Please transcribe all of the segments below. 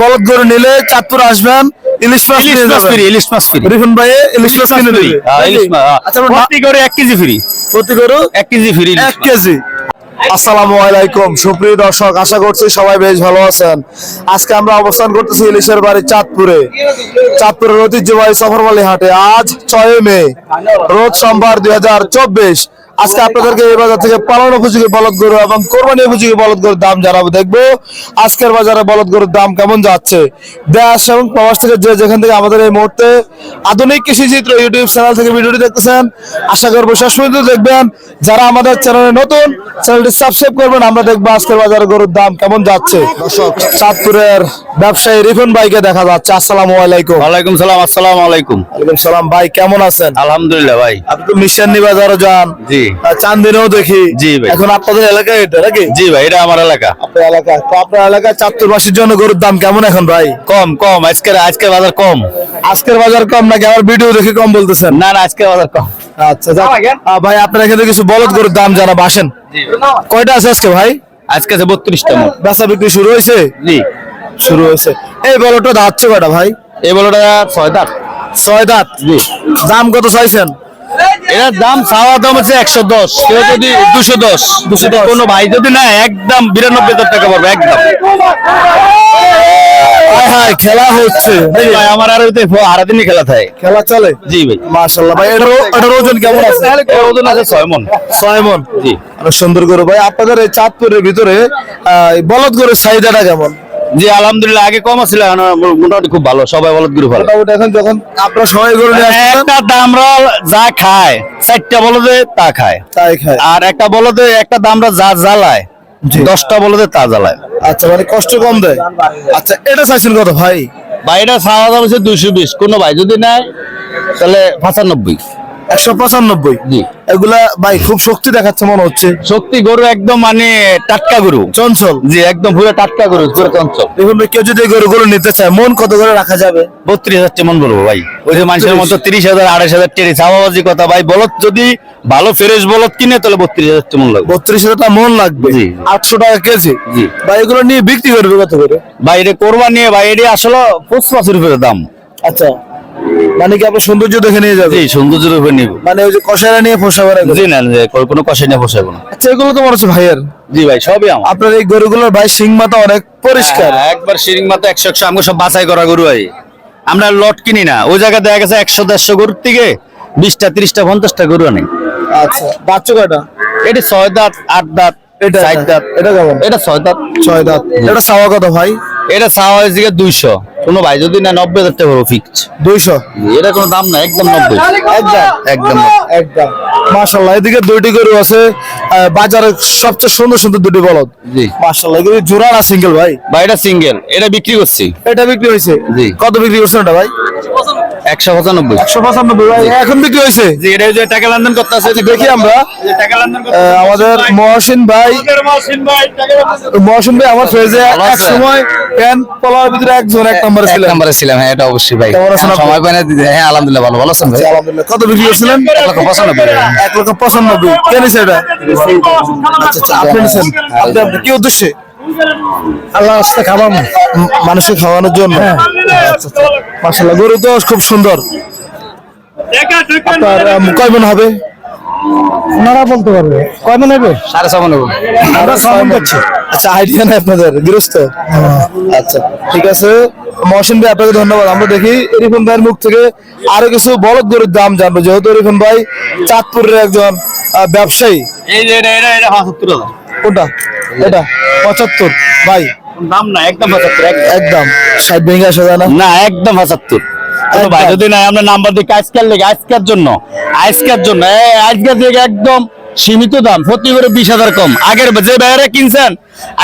বলদ গরু নিলে চাঁদপুর আসবেন ইলিশ মাছ ইলিশ মাছ ফ্রি ইলিশ মাছ ফ্রি। রিফুন ভাই ইলিশ মাছ কিনে দেবে ইলিশ মাছ। আচ্ছা প্রতি করে এক কেজি ফ্রি। প্রতি গরু এক কেজি ফ্রি এক কেজি। আসসালামু আলাইকুম সুপ্রিয় দর্শক আশা করছি সবাই বেশ ভালো আছেন। আজকে আমরা অবস্থান করতেছি ইলিশের বাড়ি চাঁদপুরে। চাঁদপুরের ঐতিহ্যবাহী সফরমালী হাটে। আজ ছয় মে রোজ সোমবার দুই হাজার চব্বিশ। আজকে আপনাদেরকে এই বাজার থেকে পালন উপযোগী বলদ গরু এবং কোরবানি উপযোগী বলদ গরুর দাম জানাব দেখব আজকের বাজারে বলদ গরুর দাম কেমন যাচ্ছে। দেশ এবং প্রবাস থেকে যে যেখান থেকে আমাদের এই মুহূর্তে আধুনিক কৃষি চিত্র ইউটিউব চ্যানেল থেকে ভিডিওটি দেখতেছেন আশা করব শেষ পর্যন্ত দেখবেন। যারা আমাদের চ্যানেলে নতুন চ্যানেলটি সাবস্ক্রাইব করবেন আমরা দেখব আজকের বাজারে গরুর দাম কেমন যাচ্ছে। দর্শক চাঁদপুরের ব্যবসায়ী রিফন ভাইকে দেখা যাচ্ছে। আসসালামু আলাইকুম। ওয়ালাইকুম সালাম আসসালামু আলাইকুম। ওয়ালাইকুম সালাম। ভাই কেমন আছেন? আলহামদুলিল্লাহ ভাই। আপনি তো মিশান্নি বাজারও যান। জি। আর চান্দিনেও দেখি। জি ভাই। এখন আপনাদের এলাকায় এটা নাকি? জি ভাই এটা আমার এলাকা। আপনার এলাকায় তো আপনার এলাকায় চাঁদপুরবাসীর জন্য গরুর দাম কেমন এখন ভাই? কম কম। আজকের আজকের বাজার কম। আজকের বাজার কম নাকি? আমার ভিডিও দেখে কম বলতেছেন? না না আজকের বাজার কম। আচ্ছা ভাই আপনার এখানে কিছু বলদ গরুর দাম জানা বাসেন কয়টা আছে আজকে ভাই? আজকে আছে বত্রিশটা। বেচা বিক্রি শুরু হয়েছে? জি। শুরু হয়েছে। এই বলটা দাঁতছে কয়টা ভাই? এই বলোটা ছয় দাঁত। ছয় দাঁত? জি। দাম কত চাইছেন? এটার দাম চাওয়া দাম হচ্ছে একশো দশ কেউ যদি দুশো দশ দুশো দশ। কোনো ভাই যদি না একদম বিরানব্বই হাজার টাকা পড়বে একদম। হায় হায় খেলা হচ্ছে। ভাই আমার আর ওইতে আড়াদিনই খেলা থাকে। খেলা চলে? জি ভাই। মাশাল্লাহ ভাই এটার ও- এটার ওজন কেমন আছে? এর ওজন আছে ছয় মন ছয় মন জি। অনেক সুন্দর গরু। ভাই আপনাদের এই চাঁদপুরের ভিতরে বলদ গরুর চাহিদাটা কেমন? জি আলহামদুলিল্লাহ আগে কম ছিল এখন মোটামুটি খুব ভালো সবাই বলদ গুরু ভালো। এখন যখন আপনারা সবাই গরু একটা দামরা যা খায় চারটা বলদে তা খায়। তাই খায়। আর একটা বলদে একটা দামরা যা জ্বালায়। দশটা বলদে তা জ্বালায়। আচ্ছা মানে কষ্ট কম দেয়। আচ্ছা এটা চাইছেন কত ভাই? ভাই এটা চাওয়া দাম হচ্ছে দুইশো বিশ। কোনো ভাই যদি নেয় তাহলে পঁচানব্বই। একশো পঁচানব্বই। এগুলা ভাই খুব শক্তি দেখাচ্ছে মনে হচ্ছে। শক্তি গরু একদম মানে টাটকা গরু। চঞ্চল। জি একদম পুরো টাটকা গরু পুরো চঞ্চল। দেখুন কেউ যদি এই গরুগুলো নিতে চায় মন কত করে রাখা যাবে? বত্রিশ হাজার কেমন বলব ভাই। ওই যে মানুষের মতো তিরিশ হাজার আড়াইশ হাজার টেরি চাওয়াবাজি কথা ভাই বলত যদি ভালো ফ্রেশ বলত কিনে তাহলে বত্রিশ হাজার কেমন লাগবে। বত্রিশ হাজার মন লাগবে। আটশো টাকা কেজি। জি। ভাই এগুলো নিয়ে বিক্রি করবে কত করে? ভাই এটা করবা নিয়ে ভাই এটা আসলে পঁচপাশ রুপের দাম। আচ্ছা। মানে কি আপনার সৌন্দর্য দেখে নিয়ে যাবে জি সৌন্দর্য রূপে নিব। মানে ওই যে কষাইরা নিয়ে জি না যে কোনো- কষাই নিয়ে না। আচ্ছা এগুলো তো মনে হচ্ছে ভাইয়ের। জি ভাই সবই আমার। আপনার এই গরুগুলোর ভাই সিং মাথা অনেক পরিষ্কার। হ্যাঁ, একবার মাত্র একশো একশো আমাকে সব বাছাই করা গরু ভাই। আমরা লট কিনি না। ওই জায়গায় দেখা গেছে একশো দেড়শো গরুর থেকে বিশটা ত্রিশটা পঞ্চাশটা গরু আনে। আচ্ছা বাচ্চা কয়টা? এটা ছয় দাঁত আট দাঁত এটা চার দাঁত। এটা কেমন? এটা ছয় দাঁত। ছয় দাঁত। এটা চাওয়া কত ভাই? এটা চাওয়া হয়েছে দুইশো। কোনো ভাই যদি না নব্বই হাজার টাকা ফিক্স দুইশো? এটা কোনো দাম না একদম নব্বই। একদম একদম একদম। মাশাল্লাহ এদিকে দুইটি গরু আছে বাজারে সবচেয়ে সুন্দর সুন্দর দুটি বলদ। জি। মাশাল্লাহ এগুলি জোড়া না সিঙ্গেল ভাই? ভাই এটা সিঙ্গেল এটা বিক্রি করছি। এটা বিক্রি হয়েছে? জি। কত বিক্রি করছেন এটা ভাই? একশো পঁচানব্বই। একশো পঁচানব্বই এখন বিক্রি হয়েছে? জি এটা যে টাকা লেনদেন করতে আছে দেখি আমরা। আমাদের মহসিন ভাই। মহসিন ভাই। আমার ফেজে এক সময় প্যান পলার ভিতরে একজন এক নম্বরে এক ছিলেন। নম্বরে ছিলাম হ্যাঁ এটা অবশ্যই ভাই। সময় পাই না হ্যাঁ আলহামদুলিল্লাহ ভালো। ভালো আছেন ভাই? আলহামদুলিল্লাহ। কত বিক্রি করছিলেন? এক লক্ষ পঁচানব্বই। এক লক্ষ পঁচানব্বই। কে এটা? আচ্ছা আচ্ছা। আপনি কি উদ্দেশ্যে? আল্লাহ রাস্তা খাওয়ানো মানুষকে খাওয়ানোর জন্য। মাসাল্লাহ গরু তো খুব সুন্দর। আপনার কয় মন হবে? ওনারা বলতে পারবে। কয় মন হবে? সাড়ে ছয় মনে হবে। আচ্ছা আইডিয়া নেই আপনাদের গৃহস্থ? আচ্ছা ঠিক আছে। মহসিন ভাই আপনাকে ধন্যবাদ। আমরা দেখি এরিফন ভাইয়ের মুখ থেকে আরও কিছু বলদ গরুর দাম জানব। যেহেতু এরিফন ভাই চাঁদপুরের একজন ব্যবসায়ী। এই যে এটা এটা এটা কোনটা? এটা পঁচাত্তর ভাই। দাম না একদম পঁচাত্তর একদম। একদম। ষাট ভেঙে আসা যায় না না একদম পঁচাত্তর। কোনো ভাই যদি না আমরা নাম্বার দিই আজকের লেগে আজকের জন্য। আজকের জন্য। এই আজকের একদম সীমিত দাম প্রতি করে বিশ হাজার কম। আগের যে বাইরে কিনছেন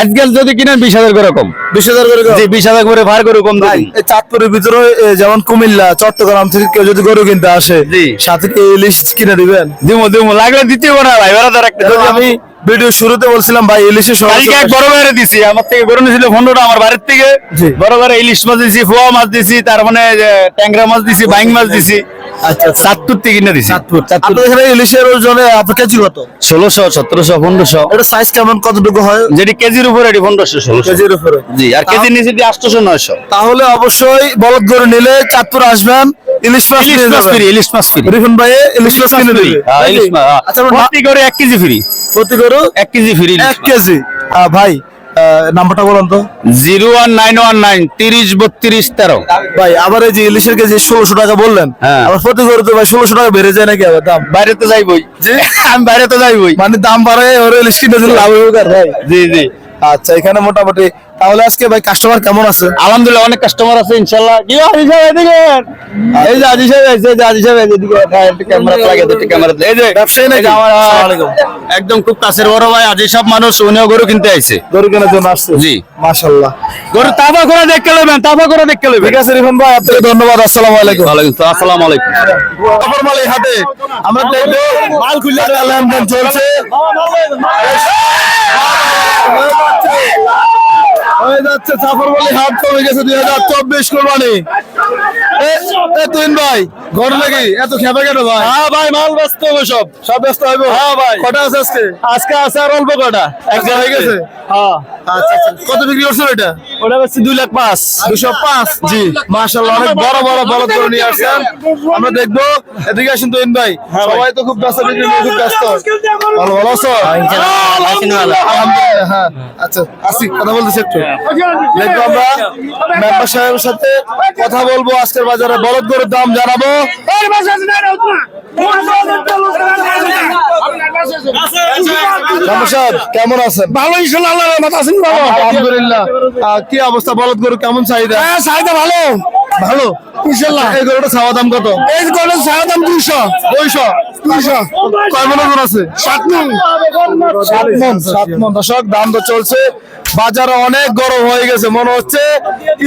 আজকাল যদি কিনেন বিশ হাজার করে কম। বিশ হাজার করে জি বিশ হাজার করে ভার করে কম এই চাঁদপুরের ভিতরে যেমন কুমিল্লা চট্টগ্রাম থেকে কেউ যদি গরু কিনতে আসে জি। সাথে ইলিশ কিনে দিবেন? দিমো দিমো লাগলে দিতে না ভাই ওরা তো আমি ভিডিও শুরুতে বলছিলাম ভাই ইলিশের কালকে এক বড় বাইরে দিছি। আমার থেকে গরু নিয়েছিল পনেরোটা আমার বাড়ির থেকে। বড় বাইরে ইলিশ মাছ দিছি ফোয়া মাছ দিছি তার মানে ট্যাংরা মাছ দিছি বাইং মাছ দিছি। আচ্ছা চাঁদপুর থেকে কিনে দিছি। আপনাদের এখানে ইলিশের ওজনে আপনার কেজি কত? ষোলোশো সতেরোশো পনেরোশো। এটা সাইজ কেমন কতটুকু হয়? যেটি কেজির উপরে এটি পনেরোশো ষোলোশো। কেজির উপরে। জি আর নিচে আটশোশো নয়শো। তাহলে অবশ্যই বলদ গরু নিলে চাঁদপুর আসবেন। ইলিশ মাছ ইলিশ মাছ ফ্রি ইলিশ মাছ ফ্রি। রিফন ভাই ইলিশ মাছ কিনে দেবে। হ্যাঁ, ইলিশ মাছ হ্যাঁ। আচ্ছা প্রতি করে এক কেজি ফ্রি। প্রতি গরু এক কেজি ফ্রি এক কেজি। ভাই নাম্বারটা বলুন তো। Zero one nine one nine তিরিশ বত্রিশ তেরো। ভাই আবার এই যে ইলিশের কেজি ষোলোশো টাকা বললেন। হ্যাঁ। আবার প্রতি গরু তো ভাই ষোলোশো টাকা বেড়ে যায় নাকি আবার দাম? বাইরে তো যাইবই। আমি বাইরে তো যাইবই। মানে দাম বাড়ে ওর ইলিশ কিনে লাভ হবে ভাই? জি জি। আচ্ছা এখানে মোটামুটি তাহলে আজকে ভাই কাস্টমার কেমন আছে? আলহামদুলিল্লাহ অনেক কাস্টমার আছে ইনশাল্লাহ। কি আজি সাহেব এদিকে। এই যে আজি সাহেব আছে এই যে আজি সাহেব এদিকে। একটু ক্যামেরা লাগে একটু ক্যামেরা এই যে ব্যবসায়ী নাকি? এই যে আমার আসসালামু আলাইকুম। একদম খুব কাছের বড় ভাই আজি সব মানুষ উনিও গরু কিনতে আইছে। গরু কেনার জন্য আসছে? জি। গরু তাফা করে দেখতে লবেন তাফা করে দেখতে লবেন ঠিক আছে রিফন ভাই আপনাকে ধন্যবাদ আসসালামু আলাইকুম। ওয়ালাইকুম আসসালাম আসসালামু আলাইকুম। অপরমালী হাটে আমরা দেখব মাল খুলে লেনদেন চলছে। হয়ে যাচ্ছে চাকর বলে হাত কমে গেছে দুই হাজার চব্বিশ কোরবানি। তুইন ভাই। ঘর নাকি? এত খেপে কেন ভাই? হ্যাঁ ভাই মাল ব্যস্ত হবে সব। সব ব্যস্ত হবে হ্যাঁ ভাই। কটা আছে আজকে? আজকে আছে আর অল্প কটা। একটা হয়ে গেছে? হ্যাঁ। আচ্ছা কত বিক্রি করছ এটা? ওটা হচ্ছে দুই লাখ পাঁচ। দুশো পাঁচ? জি। মাশাল্লাহ অনেক বড় বড় বলদ করে নিয়ে আসছেন। আমরা দেখব। এদিকে আসেন তুইন ভাই। সবাই তো খুব ব্যস্ত বিক্রি খুব ব্যস্ত। ভালো ভালো আছো? হ্যাঁ আচ্ছা আসি কথা বলতেছি একটু। দেখব আমরা মেম্বার সাহেবের সাথে কথা বলব আজকের বাজারে বলদ গরুর দাম জানাব। কেমন আছেন? ভালো ইনশাল্লাহ আছেন ভালো। আলহামদুলিল্লাহ। কি অবস্থা বলদ গরু কেমন চাহিদা? হ্যাঁ চাহিদা ভালো। ভালো? ইনশাল্লাহ। এই গরুটা চাওয়া দাম কত? এই গরুর চাহিদা দাম দুইশো। দুইশো? দুইশো। কয় মন আছে? সাত মন। সাত মন সাত মন। দর্শক দাম তো চলছে। বাজারে অনেক গরম হয়ে গেছে মনে হচ্ছে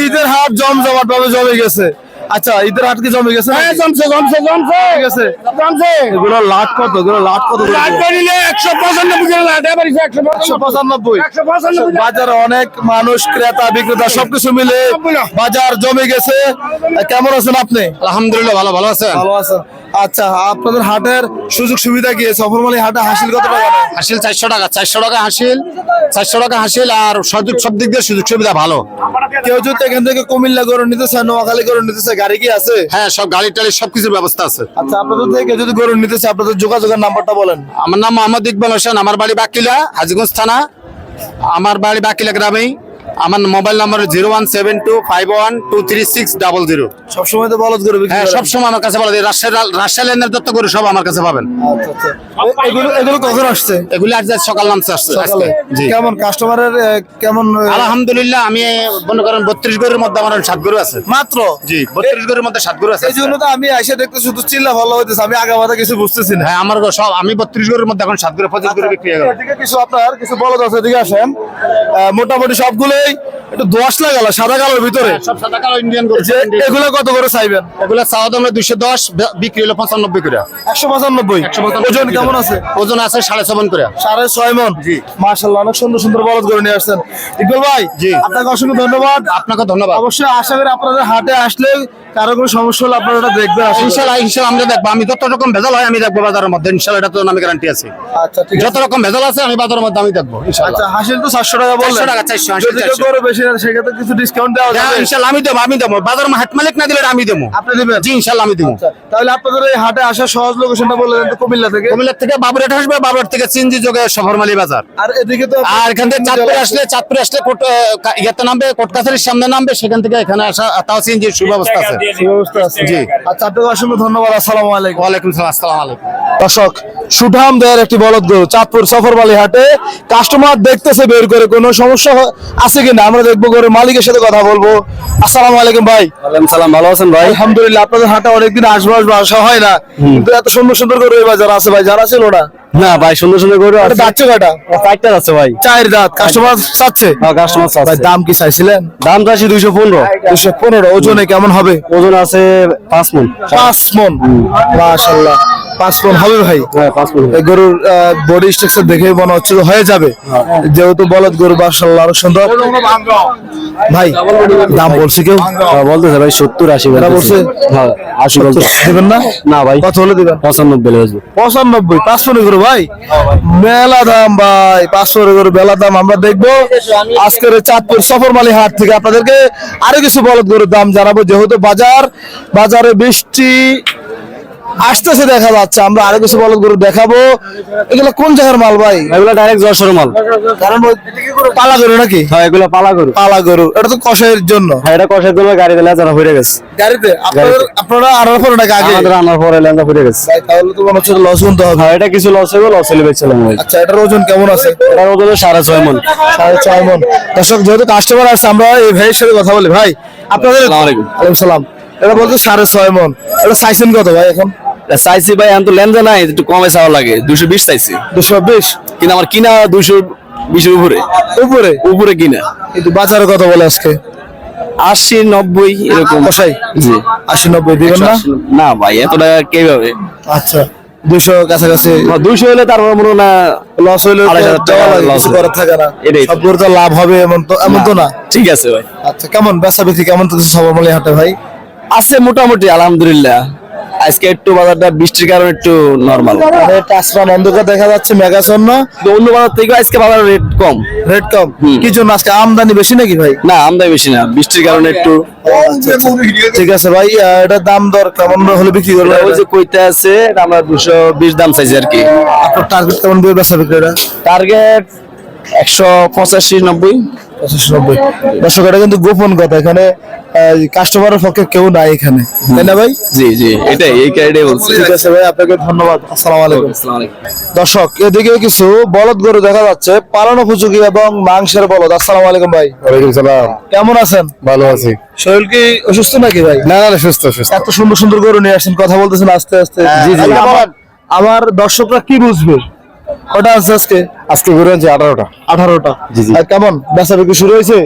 ঈদের হাট জমজমাট ভাবে জমে গেছে। আচ্ছা ঈদের হাট কি জমে গেছে হ্যাঁ জমছে জমছে জমছে। গেছে জমছে। এগুলো লাট কত? এগুলো লাট কত লাট দেবো? করিলে একশো পঁচানব্বই লাট এবার একশো একশো পঁচানব্বই। একশো পঁচানব্বই বাজারে অনেক মানুষ ক্রেতা বিক্রেতা সবকিছু মিলে বাজার জমে গেছে। কেমন আছেন আপনি? আলহামদুলিল্লাহ ভালো ভালো আছেন? ভালো আছেন। আচ্ছা আপনাদের হাটের সুযোগ সুবিধা কি? সফরমালি হাটে হাসিল কত টাকা? হাসিল চারশো টাকা চারশো টাকা হাসিল চারশো টাকা হাসিল আর সুযোগ সব দিক দিয়ে সুযোগ সুবিধা ভালো। কেউ যদি এখান থেকে কুমিল্লা গরু নিতে চায় নোয়াখালী গরু নিতে চায় গাড়ি কি আছে? হ্যাঁ সব গাড়ি টাড়ি সবকিছুর ব্যবস্থা আছে। আচ্ছা আপনাদের থেকে যদি গরু নিতে চায় আপনাদের যোগাযোগের নাম্বারটা বলেন। আমার নাম মোহাম্মদ ইকবাল হোসেন আমার বাড়ি বাকিলা হাজিগঞ্জ থানা। আমার বাড়ি বাকিলা গ্রামেই। আমার mobile number zero one seven two five one two three six double zero. সবসময় তো বলদ গরু হ্যাঁ সবসময় আমার কাছে বলা যায় রাজশাহী রাজশাহী লাইনের দত্ত করে সব আমার কাছে পাবেন। আচ্ছা আচ্ছা। এগুলো এগুলো কখন আসছে? এগুলি আজ সকাল নামছে আসছে সকালে। কেমন? কাস্টমারের কেমন আলহামদুলিল্লাহ আমি মনে করেন বত্রিশ গরুর মধ্যে আমার সাত গরু আছে। মাত্র? জি বত্রিশ গরুর মধ্যে সাত গরু আছে এই জন্য তো আমি এসে দেখতে শুধু চিল্লা ভালো হইতেছে আমি আগা মাথা কিছু বুঝতেছি না। হ্যাঁ আমার সব আমি বত্রিশ গরুর মধ্যে এখন সাত গরু পঁচিশ গরু বিক্রি হয়ে গেল। কিছু আপনার কিছু বলদ আছে এদিকে আসেন। মোটামুটি সবগুলোই একটু সাদা কালোর ভিতরে। সব সাদা কালো ইন্ডিয়ান যে এগুলো কত করে চাইবেন? এগুলো চাওয়া দাম দুইশো দশ বিক্রি হলো পঁচানব্বই করে। একশো পঁচানব্বই? ওজন কেমন আছে? ওজন আছে সাড়ে ছবন করে। সাড়ে ছয় মন? জি। মার্শাল্লাহ অনেক সুন্দর সুন্দর বলদ করে নিয়ে আসছেন। ইকবাল ভাই জি। আপনাকে অসংখ্য ধন্যবাদ। আপনাকে ধন্যবাদ। অবশ্যই আশা করি আপনাদের হাটে আসলে কারও কোনো সমস্যা হলে আপনারা দেখবেন। ইনশাল্লাহ ইনশাল্লাহ আমরা দেখব। আমি যত রকম ভেজাল হয় আমি দেখব বাজারের মধ্যে। ইনশাল্লাহ এটা তো আমি গ্যারান্টি আছে। আচ্ছা যত রকম ভেজাল আছে আমি বাজারের মধ্যে আমি দেখব আচ্ছা হাসিল তো সাতশো টাকা বললেন। 400 টাকা, 400, হাসিল যদি কেউ 400 গরু বেশি নেয় সেক্ষেত্রে কিছু ডিসকাউন্ট দেওয়া যাবে। ইনশাল্লাহ আমি দেবো আমি দেবো। বাজার হাট মালিক না দিলে আমি দেবো। আপনি দিবেন? জি ইনশাল্লাহ আমি দেবো। তাহলে আপনাদের এই হাটে আসার সহজ লোকেশনটা বলে দেন কুমিল্লা থেকে। কুমিল্লার থেকে বাবুরহাট আসবে বাবুরহাট থেকে চিনজি যোগে সফরমালি বাজার। আর এদিকে তো আর এখান থেকে চাঁদপুরে আসলে চাঁদপুরে আসলে কোট আহ, কা- ইয়াতে নামবে কোট সামনে নামবে সেখান থেকে এখানে আসা তাও সিএনজির সুব্যবস্থা আছে। সুব্যবস্থা আছে। জি। আচ্ছা আপনাকে অসংখ্য ধন্যবাদ আসসালামু আলাইকুম। ওয়ালাইকুম সালাম আসসালামু আলাইকুম। দর্শক সুঠাম দেয়ের একটি বলদ গরু চাঁদপুর সফরবালি হাটে কাস্টমার দেখতেছে বের করে কোনো সমস্যা আছে কিনা আমরা দেখব গরুর মালিকের সাথে কথা বলব। আসসালামু আলাইকুম ভাই। ওয়ালাইকুম সালাম ভালো আছেন ভাই? আলহামদুলিল্লাহ আপনাদের হাটে অনেকদিন আসব আসব আসা হয় না। কিন্তু এত সুন্দর সুন্দর গরু এই বাজার আছে ভাই যারা ছিল ওটা না ভাই সুন্দর সুন্দর গরু এটা যাচ্ছে কয়টা চারটা আছে ভাই। চার দাঁত কাস্টমার চাচ্ছে? হ্যাঁ কাস্টমার ভাই দাম কি চাইছিলেন? দাম চাচ্ছি দুইশো পনেরো। দুশো পনেরো ওজনে কেমন হবে? ওজন আছে পাঁচ মন। পাঁচ মন। মাশাল্লাহ পাঁচ মন হবে ভাই। হ্যাঁ গরুর বডি স্ট্রাকচার দেখে মনে হচ্ছে হয়ে যাবে। যেহেতু বলদ গরু মার্শাল্লাহ আরও সুন্দর। ভাই দাম বলছে কেউ? হ্যাঁ, বলতেছে ভাই সত্তর আশি বলছে? হ্যাঁ আশি দিবেন না? না ভাই কত হলে দিবেন? পঁচানব্বই লেগে পঁচানব্বই পাঁচ মনে করে ভাই? মেলা দাম ভাই পাঁচ মনে করে মেলা দাম। আমরা দেখব আজকের এই সফর সফরমালি হাট থেকে আপনাদেরকে আরও কিছু বলদ গরুর দাম জানাব। যেহেতু বাজার বাজারে বৃষ্টি আসতেছে দেখা যাচ্ছে আমরা আরও কিছু বলদ গরু দেখাবো। এগুলো কোন জায়গার মাল ভাই? এগুলো ডাইরেক্ট যশোর মাল। কারণ পালা গরু নাকি? হ্যাঁ এগুলো পালা করু পালা গরু। এটা তো কষাইয়ের জন্য। হ্যাঁ এটা কষের জন্য গাড়ি দিলে যারা হয়ে গেছে। গাড়িতে? আপনারা আনার পরে নাকি আগে? আমাদের আনার পরে লেন্দা হয়ে গেছে। ভাই, তাহলে তো মনে হচ্ছে লস গুনতে হবে। হ্যাঁ এটা কিছু লস হয়ে লস হলে বেচছিলাম ভাই। আচ্ছা এটার ওজন কেমন আছে? এটার ওজন দর্শক যেহেতু কাস্টমার আসছে আমরা এই ভাইয়ের সাথে কথা বলি। ভাই আপনাদের আসসালামু আলাইকুম। সালাম। এটা বলতে সাড়ে ছয় মন। এটা চাইছেন কত ভাই এখন? চাইছি ভাই আমি তো লেনদেন নাই একটু কমে চাওয়া লাগে। দুশো বিশ চাইছি। দুশো বিশ? কিন্তু আমার কিনা দুশো বিশের উপরে। উপরে? উপরে কিনা। কিন্তু বাজারে কত বলে আজকে? আশি নব্বই এরকম। কষাই? জি। আশি নব্বই দিবেন না? না ভাই এত টাকা কীভাবে? আচ্ছা দুশো কাছাকাছি। দুশো হলে তারপর মনে না লস কিছু হয়। করার থাকে না। তো। লাভ হবে এমন তো এমন তো না ঠিক আছে ভাই। আচ্ছা কেমন? বেচা বিক্রি কেমন তো সবরমালি হাটে ভাই? আছে মোটামুটি আলহামদুলিল্লাহ। আজকে একটু বাজারটা বৃষ্টির কারণে একটু নর্মাল মানে টাসমান অন্ধকার দেখা যাচ্ছে মেগাছন্ন। অন্য বাজার থেকে আজকে বাজার রেট কম। রেট কম? কি জন্য আজকে আমদানি বেশি নাকি ভাই? না আমদানি বেশি না বৃষ্টির কারণে একটু ঠিক আছে ভাই এটা দাম দর কেমন হলে বিক্রি করব ওই যে কইতে আছে এটা আমরা দুশো বিশ দাম চাইছি আর কি। আপনার টার্গেট কেমন বেচা বিক্রি এটা টার্গেট একশো পঁচাশি নব্বই। পঁচিশ নব্বই। দর্শক এটা কিন্তু গোপন কথা। এখানে কাস্টমারের পক্ষে কেউ নাই এখানে। তাই না ভাই? জি জি। এটাই এই ক্যারিটাই বলছি। ঠিক আছে ভাই আপনাকে ধন্যবাদ। আসসালামু আলাইকুম। দর্শক এদিকে কিছু বলদ গরু দেখা যাচ্ছে পালন উপযোগী এবং মাংসের বলদ। আসসালামু আলাইকুম ভাই। ওয়ালাইকুম সালাম। কেমন আছেন? ভালো আছি। শরীর কি অসুস্থ নাকি ভাই? না না সুস্থ সুস্থ। এত সুন্দর সুন্দর গরু নিয়ে আসেন কথা বলতেছেন আস্তে আস্তে। জি, জি। আমার আমার দর্শকরা কি বুঝবে? ওটা আছে আজকে? আজকে ঘুরে আনছি আঠারোটা। আঠারোটা। জি, জি। আর কেমন? বেচা বিক্রি শুরু হয়েছে?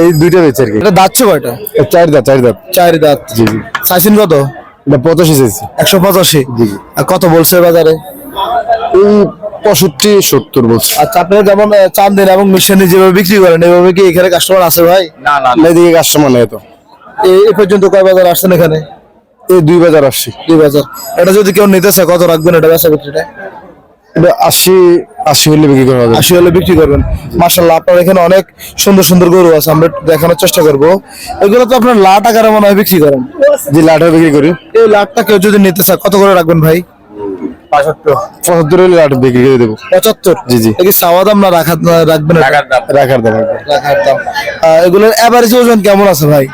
এই দুইটা বেচে আর কি। এটা দাঁতছে কয়টা চার দাঁত চার দাঁত। চার দাঁত। জি জি। চাইছেন কত? এটা পঁচাশি চাইছি একশো পঁচাশি? জি, জি। আর কত বলছে বাজারে? এই পঁয়ষট্টি সত্তর বলছি। আচ্ছা আপনারা যেমন চান দিন এবং মিশনে যেভাবে বিক্রি করেন এভাবে কি এখানে কাস্টমার আছে ভাই? না না এদিকে কাস্টমার নেই তো। এই পর্যন্ত কয় বাজার আসছেন এখানে? এই দুই বাজার আসছি। দুই বাজার। এটা যদি কেউ নিতে চায় কত রাখবেন এটা বেচা বিক্রিটা? আশি আশি হলে বিক্রি করা হবে আশি হলে বিক্রি করবেন। মার্শাল্লাহ আপনার এখানে অনেক সুন্দর সুন্দর গরু আছে আমরা দেখানোর চেষ্টা করব। এগুলো তো আপনার মনে হয় বিক্রি করেন। যে বিক্রি করি। এই কেউ যদি নিতে চায় কত করে রাখবেন ভাই? পঁচাত্তর। হলে বিক্রি করে দেবো। পঁচাত্তর? জি, জি। চাওয়া দাম না রাখা রাখবেন? দাম। রাখার দাম রাখার দাম। আহ, এগুলোর অ্যাভারেজ ওজন কেমন আছে ভাই?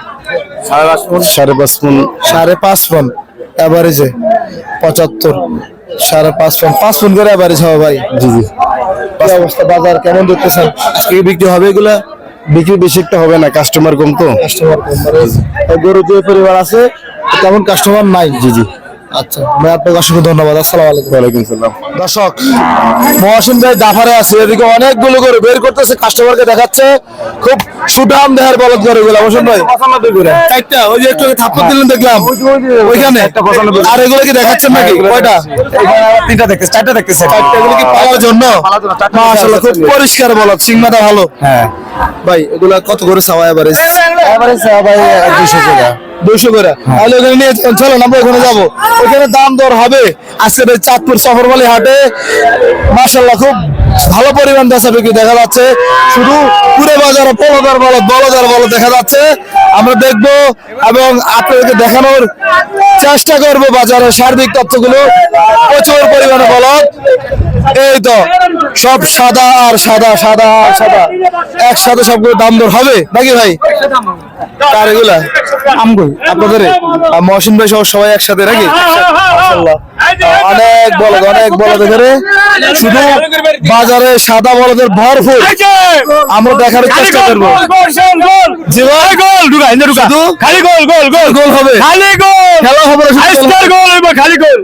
সাড়ে পাঁচ মন। সাড়ে পাঁচ পন অ্যাভারেজে পঁচাত্তর। সাড়ে পাঁচ ফোন পাঁচ ফোন করে অ্যাভারেজ হবে ভাই। জি জি। অবস্থা বাজার কেমন দেখতেছেন? আজকে কি বিক্রি হবে এগুলা? বিক্রি বেশি একটা হবে না কাস্টমার কম তো। কাস্টমার গরু যে পরিবার আছে তেমন কাস্টমার নাই। জি জি। আচ্ছা। ভাই আপনাকে অসংখ্য ধন্যবাদ। আসসালামু আলাইকুম। ওয়ালাইকুম সালাম দর্শক মহাসিন ভাই দাফারে আছে। এদিকে অনেকগুলো করে বের করতেছে কাস্টমারকে দেখাচ্ছে। খুব দেহের বলদ করে গুলো মহাসিন ভাই চারটা ওই যে একটু থাপ্পড় দিলেন দেখলাম। ওইখানে? আর এগুলো কি দেখাচ্ছেন নাকি? কয়টা? তিনটা দেখতেছে চারটা দেখতেছে। চারটা এগুলো কি পাওয়ার জন্য? মাশাআল্লাহ খুব পরিষ্কার বলদ। সিংমাটা ভালো। হ্যাঁ। ভাই এগুলা কত করে চাওয়া এভারেজ? এবারে ভাই দুশো টাকা। দুইশো করে। তাহলে ওখানে নিয়ে চল- চলো আমরা ওখানে যাব। ওখানে দাম দর হবে। আজকের এই চাঁদপুর সফরবালি হাটে মাসাল্লাহ খুব ভালো পরিমাণ বেচা বিক্রি দেখা যাচ্ছে। শুধু পুরো বাজারে পলদার বলদ বলদার বলদ দেখা যাচ্ছে। আমরা দেখব এবং আপনাদেরকে দেখানোর চেষ্টা করব বাজারের সার্বিক তথ্যগুলো। প্রচুর পরিমাণে বলদ। এই তো সব সাদা আর সাদা সাদা আর সাদা। একসাথে সবগুলো দাম দর হবে? নাকি ভাই? কার এগুলা? আপনাদের? মহসিন ভাই সহ সবাই একসাথে নাকি? অনেক বলদ অনেক বলদ এখানে। শুধু বাজারে সাদা বলদের ভরপুর। আমরা দেখার চেষ্টা করব। জি ভাই। গোল ঢুকা ইন্দে ঢুকা। শুধু খালি গোল গোল গোল। গোল হবে। খালি গোল। খেলা হবে না শুধু আজকের গোল খালি গোল।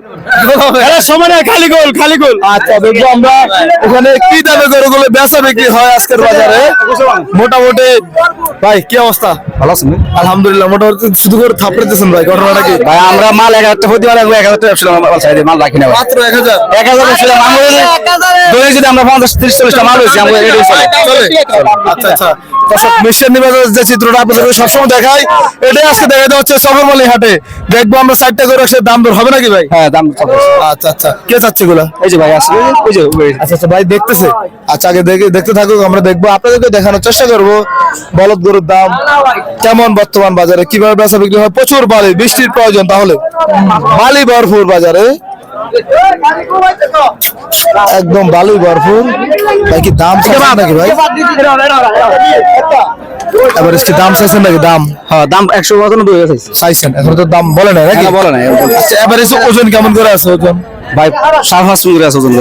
আরে সময় খালি গোল খালি গোল। আচ্ছা দেখব আমরা ওখানে কি দামে গরুগুলো বেচা বিক্রি হয় আজকের বাজারে। মোটামুটি ভাই কি অবস্থা? ভালো আছেন? আলহামদুলিল্লাহ মোটামুটি শুধু করে ভাই ঘটনাটা কি? ভাই আমরা মাল এক হাজার হতে পারে এক হাজার টাকা ছিলাম মাল সাইডে মাল রাখি না মাত্র এক হাজার? এক হাজার ছিলাম আমাদের যদি আমরা পঞ্চাশ ত্রিশ চল্লিশটা মাল হয়েছি আমাদের রেডি আচ্ছা আচ্ছা। দর্শক মিশন নিবাসের যে চিত্রটা আপনাদের সবসময় দেখাই এটাই আজকে দেখাতে হচ্ছে সফরমালি হাটে। দেখব আমরা চারটা করে একসাথে দাম দর হবে নাকি ভাই? হ্যাঁ দাম আচ্ছা আচ্ছা। কে চাচ্ছে গুলা এই যে ভাই আসলে ওই যে আচ্ছা আচ্ছা ভাই দেখতেছে। আচ্ছা আগে দেখে দেখতে থাকুক আমরা দেখব আপনাদেরকে দেখানোর চেষ্টা করব। বলদ গরুর দাম কেমন বর্তমান বাজারে? কীভাবে বেচা বিক্রি হয়? প্রচুর বালি বৃষ্টির প্রয়োজন তাহলে। বালি ভরপুর বাজারে। একদম বালি ভরপুর। ভাই কি দাম নাকি ভাই? এবার কি দাম চাইছেন নাকি? দাম? হ্যাঁ দাম একশো পঁচানব্বই চাইছেন এখন তো দাম বলে না নাকি? হ্যাঁ, বলে। আচ্ছা ওজন কেমন করে আছে? ওজন? ভাই সাড়ে পাঁচ করে আছে ওজন।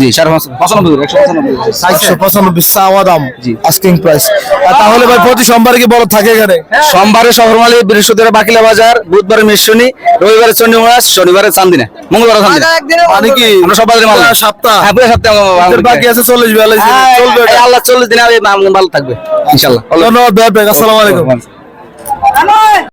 জি সাড়ে পাঁচ পঁচানব্বই একশো পঁচানব্বই। একশো পঁচানব্বই চাওয়া দাম। আস্কিং প্রাইস তাহলে ভাই প্রতি সোমবার কি বড় থাকে এখানে? সোমবারে শহরমালি বৃহস্পতিবার বাকিলা বাজার বুধবারে মিশনি রবিবারে চন্ডীমাস শনিবারে চান্দিনা মঙ্গলবারে চান্দিনা। মানে কি? আমরা সব বাজারে মাল সপ্তাহ। হ্যাঁ পুরো সপ্তাহে বাকি আছে চল্লিশ দিন। হ্যাঁ, চলবে আল্লাহ চল্লিশ দিনে মাল থাকবে ইনশাল্লাহ ধন্যবাদ ভাই আসসালামু আলাইকুম।